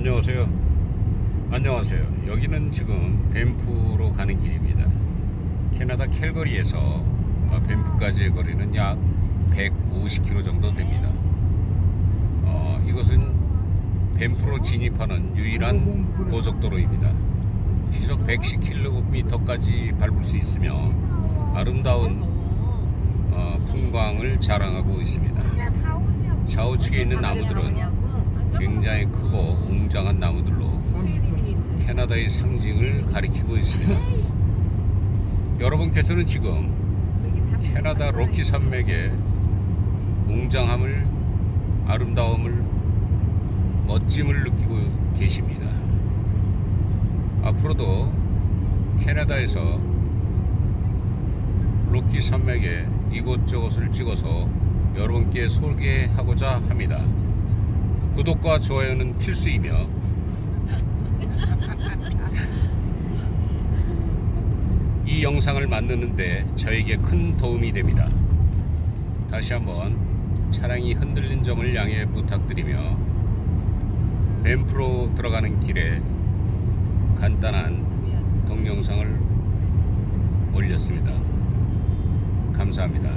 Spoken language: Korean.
안녕하세요. 안녕하세요. 여기는 지금 밴프로 가는 길입니다. 캐나다 캘거리에서 어, 밴프까지의 거리는 약 150km 정도 됩니다. 어, 이것은 밴프로 진입하는 유일한 고속도로입니다. 시속 110km까지 밟을 수 있으며 아름다운 어, 풍광을 자랑하고 있습니다. 좌우측에 있는 나무들은 굉장히 크고 웅장한 나무들로 캐나다의 상징을 가리키고 있습니다. 여러분께서는 지금 캐나다 로키 산맥의 웅장함을 아름다움을 멋짐을 느끼고 계십니다. 앞으로도 캐나다에서 로키 산맥의 이곳저곳을 찍어서 여러분께 소개하고자 합니다. 구독과 좋아요는 필수이며 이 영상을 만드는데 저에게 큰 도움이 됩니다. 다시 한번 차량이 흔들린 점을 양해 부탁드리며 뱀프로 들어가는 길에 간단한 동영상을 올렸습니다. 감사합니다.